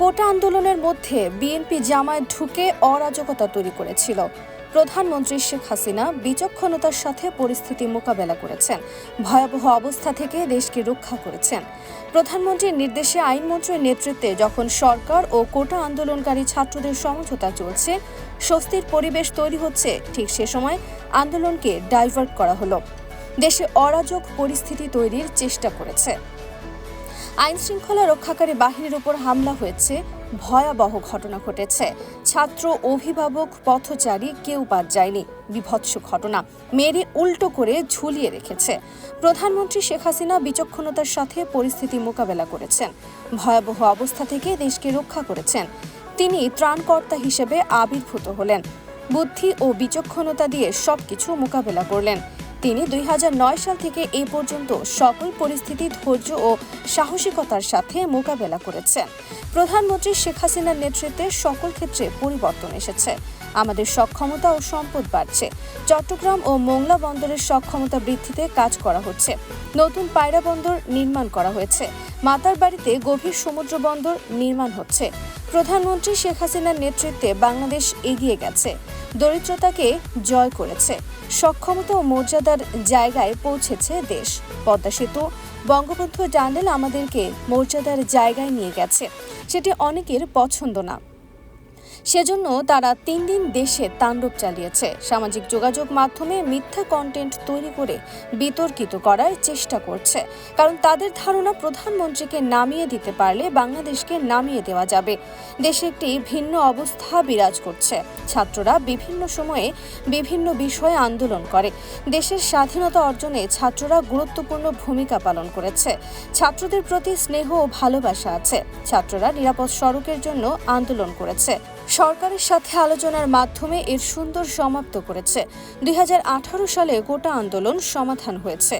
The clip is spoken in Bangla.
কোটা আন্দোলনের মধ্যে বিএনপি জামায়াত ঢুকে অরাজকতা তৈরি করেছিল। প্রধানমন্ত্রী শেখ হাসিনা বিচক্ষণতার সাথে পরিস্থিতি মোকাবেলা করেছেন। ভয়াবহ অবস্থা থেকে দেশকে রক্ষা করেছেন। প্রধানমন্ত্রীর নির্দেশে আইনমন্ত্রীর নেতৃত্বে যখন সরকার ও কোটা আন্দোলনকারী ছাত্রদের সমঝোতা চলছে, স্বস্তির পরিবেশ তৈরি হচ্ছে, ঠিক সে সময় আন্দোলনকে ডাইভার্ট করা হলো। দেশে অরাজক পরিস্থিতি তৈরির চেষ্টা করেছে। আইন শৃঙ্খলা রক্ষাকারী বাহিনীর উপর হামলা হয়েছে। ভয়াবহ ঘটনা ঘটেছে। ছাত্র, অভিভাবক, পথচারী কেউ বাদ যায়নি। বিভৎস ঘটনা। মেরে উল্টো করে ঝুলিয়ে রেখেছে। প্রধানমন্ত্রী শেখ হাসিনা বিচক্ষণতার সাথে পরিস্থিতি মোকাবেলা করেছেন। ভয়াবহ অবস্থা থেকে দেশকে রক্ষা করেছেন। তিনি ত্রাণকর্তা হিসেবে আবির্ভূত হলেন। বুদ্ধি ও বিচক্ষণতা দিয়ে সবকিছু মোকাবেলা করলেন। তিনি দুই হাজার নয় সাল থেকে এই পর্যন্ত সকল পরিস্থিতি, ধৈর্য ও সাহসিকতার সাথে মোকাবেলা করেছেন। প্রধানমন্ত্রী শেখ হাসিনার নেতৃত্বে সকল ক্ষেত্রে পরিবর্তন এসেছে। আমাদের সক্ষমতা ও সম্পদ বাড়ছে। চট্টগ্রাম ও মোংলা বন্দরের সক্ষমতা বৃদ্ধিতে কাজ করা হচ্ছে। নতুন পায়রা বন্দর নির্মাণ করা হয়েছে। মাতার বাড়িতে গভীর সমুদ্র বন্দর নির্মাণ হচ্ছে। প্রধানমন্ত্রী শেখ হাসিনার নেতৃত্বে বাংলাদেশ এগিয়ে গেছে। দরিদ্রতাকে জয় করেছে। সক্ষমতা ও মর্যাদার জায়গায় পৌঁছেছে দেশ। পদ্মা সেতু, বঙ্গবন্ধু টানেল আমাদেরকে মর্যাদার জায়গায় নিয়ে গেছে। সেটি অনেকের পছন্দ না। সেজন্য তারা তিন দিন দেশে তাণ্ডব চালিয়েছে। সামাজিক যোগাযোগ মাধ্যমে মিথ্যা কন্টেন্ট তৈরি করে বিতর্কিত করার চেষ্টা করছে। কারণ তাদের ধারণা প্রধানমন্ত্রীকে নামিয়ে দিতে পারলে বাংলাদেশকে নামিয়ে দেওয়া যাবে। দেশে একটি ভিন্ন অবস্থা বিরাজ করছে। ছাত্ররা বিভিন্ন সময়ে বিভিন্ন বিষয়ে আন্দোলন করে। দেশের স্বাধীনতা অর্জনে ছাত্ররা গুরুত্বপূর্ণ ভূমিকা পালন করেছে। ছাত্রদের প্রতি স্নেহ ও ভালোবাসা আছে। ছাত্ররা নিরাপদ সড়কের জন্য আন্দোলন করেছে। সরকারের সাথে আলোচনার মাধ্যমে এর সুন্দর সমাপ্ত করেছে। দুই হাজার আঠারো সালে গোটা আন্দোলন সমাধান হয়েছে।